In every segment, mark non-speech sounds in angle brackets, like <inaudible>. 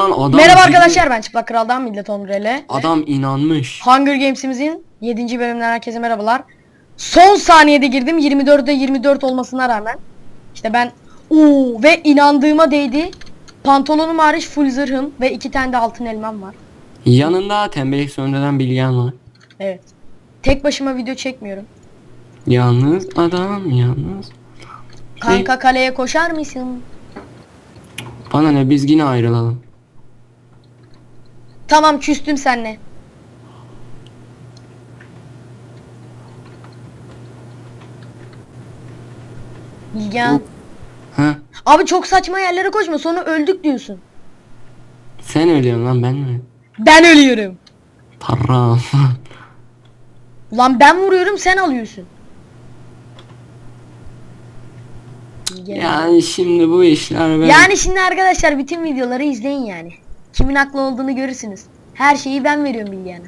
Lan adam Merhaba arkadaşlar ben Çıplak Kral'dan Millet Onureli. Adam inanmış. Hunger Games'imizin 7. bölümünden herkese merhabalar. Son saniyede girdim 24'de 24 olmasına rağmen. İşte ben uuu ve inandığıma değdi. Pantolonum hariç full zırhım ve iki tane de altın elmam var. Yanında tembellik söndüren bilgen var. Evet. Tek başıma video çekmiyorum. Yalnız adam yalnız. Kanka kaleye koşar mısın? Bana ne biz yine ayrılalım. Tamam küstüm senle. Bilgen. Ha? Abi çok saçma yerlere koşma sonra öldük diyorsun. Sen ölüyorsun lan ben mi? Ben ölüyorum. Param. Ulan <laughs> ben vuruyorum sen alıyorsun. Yani şimdi bu işler ben... Yani şimdi arkadaşlar bütün videoları izleyin yani. Kimin haklı olduğunu görürsünüz. Her şeyi ben veriyorum Bilgehan'a.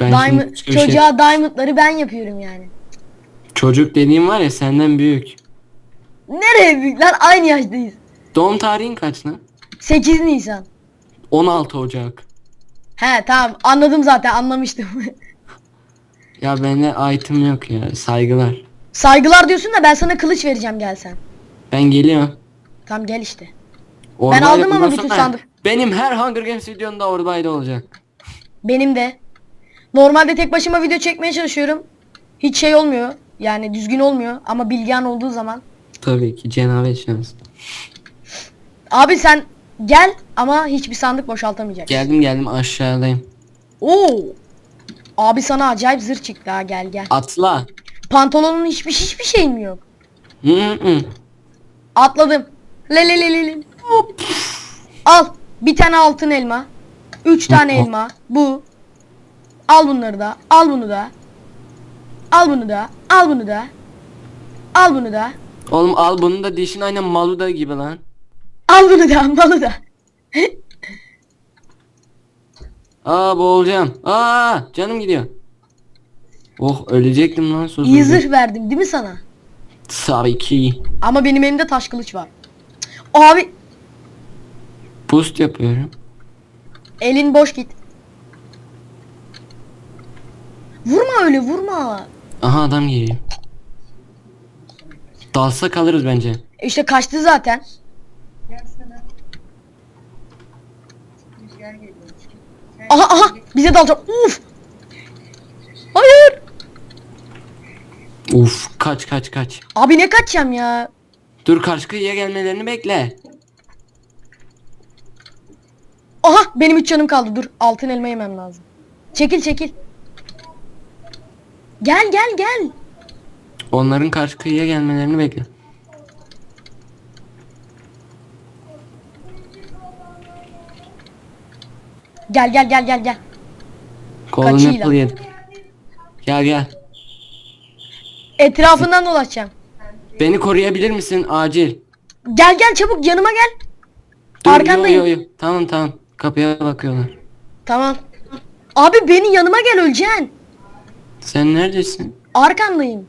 ben Diamond, şey- çocuğa diamondları ben yapıyorum yani. Çocuk dediğim var ya senden büyük. Nereye büyük lan aynı yaştayız. Doğum tarihin kaç lan? 8 Nisan. 16 Ocak. He tamam anladım zaten anlamıştım. <laughs> Ya bende item yok ya saygılar. Saygılar diyorsun da ben sana kılıç vereceğim gelsen. Ben geliyorum. Tamam gel işte. Orbayla aldım ama bütün sandık- Benim her Hunger Games videomda Orbay'da olacak. Benim de. Normalde tek başıma video çekmeye çalışıyorum. Hiç şey olmuyor. Yani düzgün olmuyor ama Bilgehan olduğu zaman. Tabii ki cenabet şans. Abi sen gel ama hiçbir sandık boşaltamayacak. Geldim geldim aşağıdayım. Oo. Abi sana acayip zırh çıktı ha gel gel. Atla. Pantolonun hiçbir hiçbir şeyin mi yok? Hı hı hı. Atladım. Le le le le le. Hop. Al. Bir tane altın elma. Üç tane elma. Bu. Al bunları da. Al bunu da. Al bunu da. Al bunu da. Al bunu da. Oğlum al bunu da dişin aynen Maluda gibi lan. Al bunu da. <laughs> Malı da. Aa boğulacağım. Aa canım gidiyor. Oh ölecektim lan sus. İyi zırh verdim değil mi sana? Tabii ki. Ama benim elimde taş kılıç var. Abi Boost yapıyorum. elin boş git. Vurma öyle vurma. Aha adam geliyor. Dalsa kalırız bence. İşte kaçtı zaten. Aha aha bize dalacak. Uf. Hayır. Uf kaç kaç kaç. Abi ne kaçacağım ya? Dur karşı kıyıya gelmelerini bekle. Aha benim 3 canım kaldı. Dur altın elma yemem lazım. Çekil çekil. Gel gel gel. Onların karşı kıyıya gelmelerini bekle. Gel gel gel gel gel. Golden Kaçıyla? apple yedim. Gel gel. Etrafından dolaşacağım. Beni koruyabilir misin acil? Gel gel çabuk yanıma gel. Dur, yo, yo, yo. Tamam tamam. Kapıya bakıyorlar. Tamam. Abi beni yanıma gel öleceksin. Sen neredesin? Arkandayım.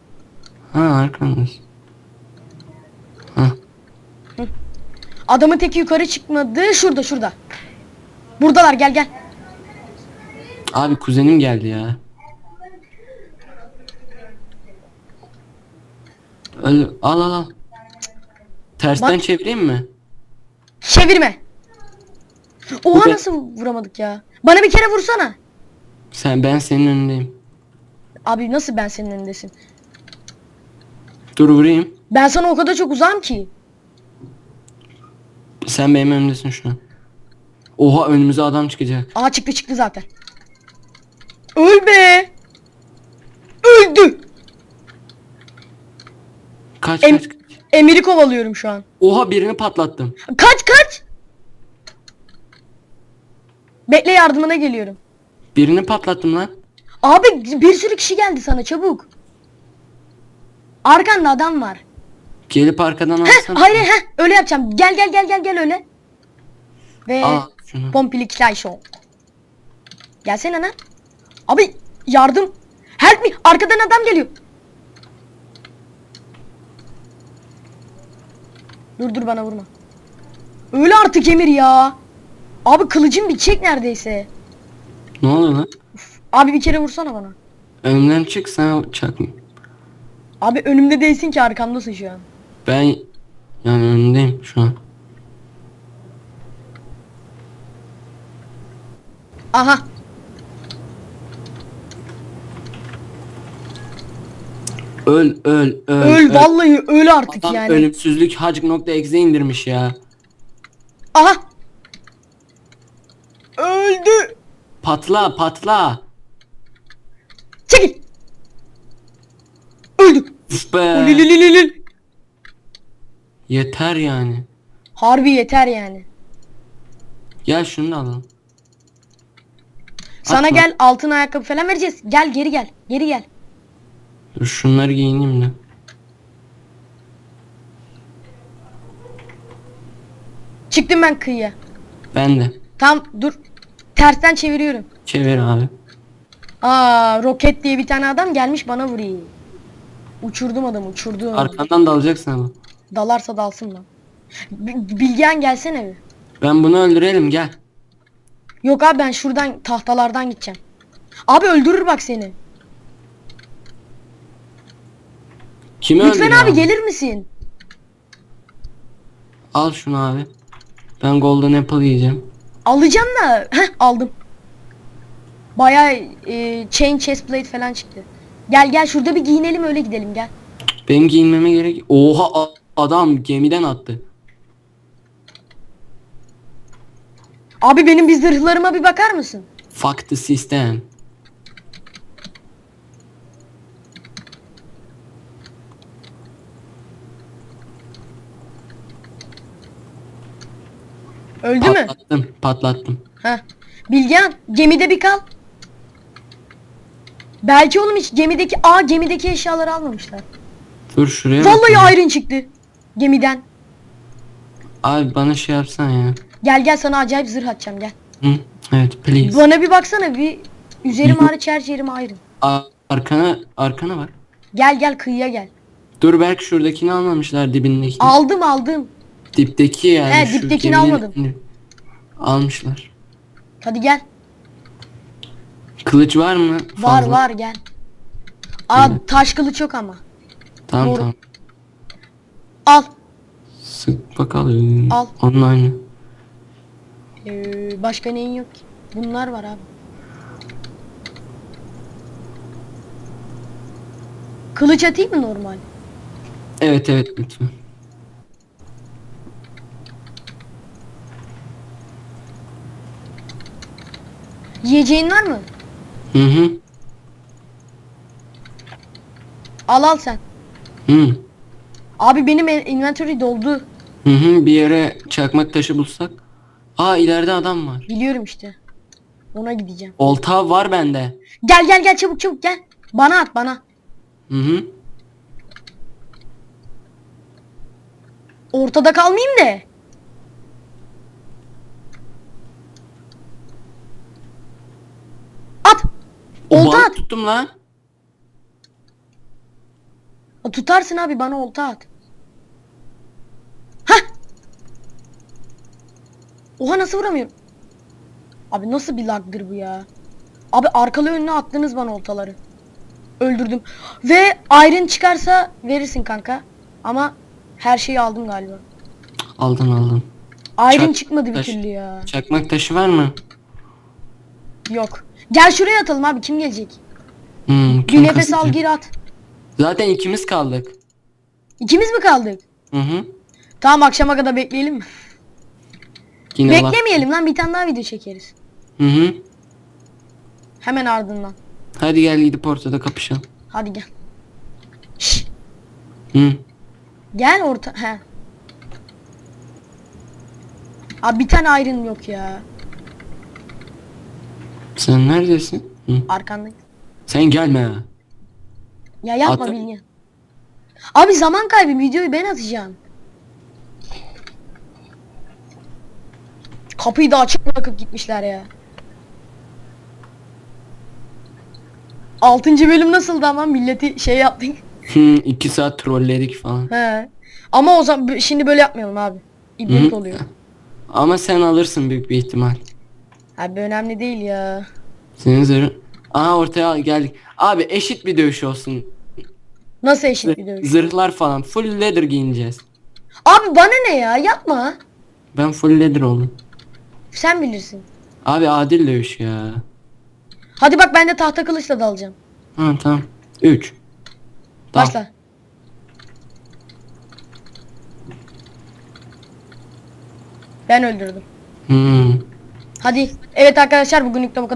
Ha arkandasın. Ha. Adamın teki yukarı çıkmadı. Şurada şurada. Buradalar gel gel. Abi kuzenim geldi ya. Öl al al al. Tersten Bak. çevireyim mi? Çevirme. Oha be- nasıl vuramadık ya? Bana bir kere vursana. Sen ben senin önündeyim. Abi nasıl ben senin önündesin? Dur vurayım. Ben sana o kadar çok uzağım ki. Sen benim önümdesin şu an. Oha önümüze adam çıkacak. Aa çıktı çıktı zaten. Öl be. Öldü. Kaç Em- kaç. Emir'i kovalıyorum şu an. Oha birini patlattım. Kaç kaç. Bekle yardımına geliyorum. Birini patlattım lan. Abi bir sürü kişi geldi sana çabuk. Arkanda adam var. Gelip arkadan alsana. hayır heh, öyle yapacağım. Gel gel gel gel gel öyle. Ve Al şunu. pompilik show. Gelsene lan. Abi yardım. Help me. Arkadan adam geliyor. Dur dur bana vurma. Öyle artık Emir ya. Abi kılıcım bitecek neredeyse. Ne oluyor lan? Abi bir kere vursana bana. Önümden çık sana çakma. Abi önümde değilsin ki arkamdasın şu an. Ben yani önündeyim şu an. Aha. Öl öl öl. Öl vallahi öl artık Adam yani. ölümsüzlük hac.exe indirmiş ya. Aha. Öldü. Patla patla. Çekil. Öldü. Uf be. Yeter yani. Harbi yeter yani. Gel şunu da alalım. Sana Atma. gel altın ayakkabı falan vereceğiz. Gel geri gel. Geri gel. Dur şunları giyineyim de. Çıktım ben kıyıya. Ben de. Tam dur. Tersten çeviriyorum. Çevir abi. Aa roket diye bir tane adam gelmiş bana vuruyor. Uçurdum adamı uçurdum. Arkandan dalacaksın ama. Dalarsa dalsın lan. B- Bilgehan gelsene bir. Ben bunu öldürelim gel. Yok abi ben şuradan tahtalardan gideceğim. Abi öldürür bak seni. Kimi Lütfen öldürüyor abi gelir misin? Al şunu abi. Ben golden apple yiyeceğim. Alacağım da. Heh aldım. Bayağı e, chain chest plate falan çıktı. Gel gel şurada bir giyinelim öyle gidelim gel. Benim giyinmeme gerek. Oha a- adam gemiden attı. Abi benim bir zırhlarıma bir bakar mısın? Fuck the system. Öldü mü? Patlattım, patlattım. Heh. Bilgehan gemide bir kal. Belki oğlum hiç gemideki aa gemideki eşyaları almamışlar. Dur şuraya Vallahi bakayım. iron çıktı. Gemiden. Abi bana şey yapsana ya. Gel gel sana acayip zırh atacağım gel. Hı? Evet please. Bana bir baksana bir üzerim hariç her yerim iron. A- arkana arkana bak. Gel gel kıyıya gel. Dur belki şuradakini almamışlar dibindeki. Aldım aldım. Dipteki yani. He, şu diptekini geminin almadım. Almışlar. Hadi gel. Kılıç var mı? Var Fazla. var gel. Aa Hı. taş kılıç yok ama. Tamam Doğru. tamam. Al. Sık bakalım. Al. Aynı. Ee, başka neyin yok ki? Bunlar var abi. Kılıç atayım mı normal? Evet evet lütfen. Yiyeceğin var mı? Hı hı. Al al sen. Hı. Abi benim en- inventory doldu. Hı hı bir yere çakmak taşı bulsak. Aa ileride adam var. Biliyorum işte. Ona gideceğim. Olta var bende. Gel gel gel çabuk çabuk gel. Bana at bana. Hı hı. Ortada kalmayayım da. At. O Olta tuttum lan. Tutarsın abi bana olta at. Hah. Oha nasıl vuramıyorum? Abi nasıl bir lagdır bu ya? Abi arkalı önüne attınız bana oltaları. Öldürdüm. Ve iron çıkarsa verirsin kanka. Ama her şeyi aldım galiba. Aldın aldın. Iron Çak- çıkmadı bir taş. türlü ya. Çakmak taşı var mı? Yok. Gel şuraya atalım abi kim gelecek? Hmm, Bir kim nefes al gir at. Zaten ikimiz kaldık. İkimiz mi kaldık? Hı hı. Tamam akşama kadar bekleyelim mi? Yine. Beklemeyelim lan bir tane daha video çekeriz. Hı hı. Hemen ardından. Hadi gel gidip ortada kapışalım. Hadi gel. Şşş, Hı. gel orta. He. Abi bir tane iron yok ya. Sen neredesin? Hı. Arkanda. Sen gelme. Ya yapma Atın. Bilge. Abi zaman kaybı videoyu ben atacağım. Kapıyı da açık bırakıp gitmişler ya. Altıncı bölüm nasıldı ama milleti şey yaptık. Hı, iki saat trolledik falan. He. Ama o zaman şimdi böyle yapmayalım abi. Hı. oluyor. Ama sen alırsın büyük bir ihtimal. Abi önemli değil ya. Senin zırhın. Aa ortaya geldik. Abi eşit bir dövüş olsun. Nasıl eşit bir dövüş? Zırhlar falan. Full leather giyineceğiz. Abi bana ne ya? Yapma. Ben full leather oldum. Sen bilirsin. Abi adil dövüş ya. Hadi bak ben de tahta kılıçla dalacağım. Ha tamam. 3. Başla. Ben öldürdüm. Hmm. Hadi. Evet arkadaşlar bugünlük de bu kadar.